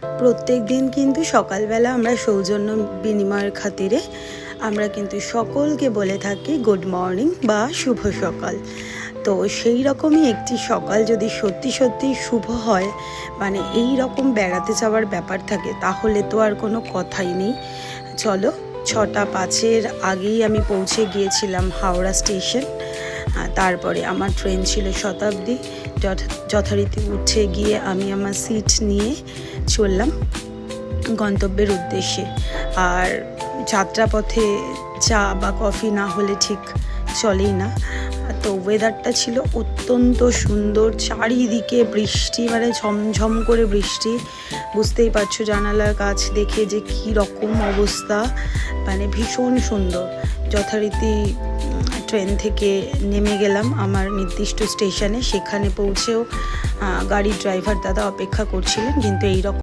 প্রত্যেক দিন কিন্তু সকালবেলা আমরা সৌজন্য বিনিময়ের খাতিরে আমরা কিন্তু সকলকে বলে থাকি গুড মর্নিং বা শুভ সকাল। তো সেই রকমই একটি সকাল যদি সত্যি সত্যি শুভ হয় মানে এই রকম বেড়াতে যাওয়ার ব্যাপার থাকে, তাহলে তো আর কোনো কথাই নেই। চলো, ছটা পাঁচের আগেই আমি পৌঁছে গিয়েছিলাম হাওড়া স্টেশন। তারপরে আমার ট্রেন ছিল শতাব্দী। যথা- যথারীতি উঠে গিয়ে আমি আমার সিট নিয়ে চললাম গন্তব্যের উদ্দেশ্যে। আর যাত্রাপথে চা বা কফি না হলে ঠিক চলেই না। তো ওয়েদারটা ছিল অত্যন্ত সুন্দর, চারিদিকে বৃষ্টি মানে ঝমঝম করে বৃষ্টি। বুঝতেই পারছ জানালার কাছ দেখে যে কী রকম অবস্থা। মানে ভীষণ সুন্দর। যথারীতি ট্রেন থেকে নেমে গেলাম আমার নির্দিষ্ট স্টেশনে। সেখানে পৌঁছেও গাড়ির ড্রাইভার দাদা অপেক্ষা করছিলেন, কিন্তু এই রকম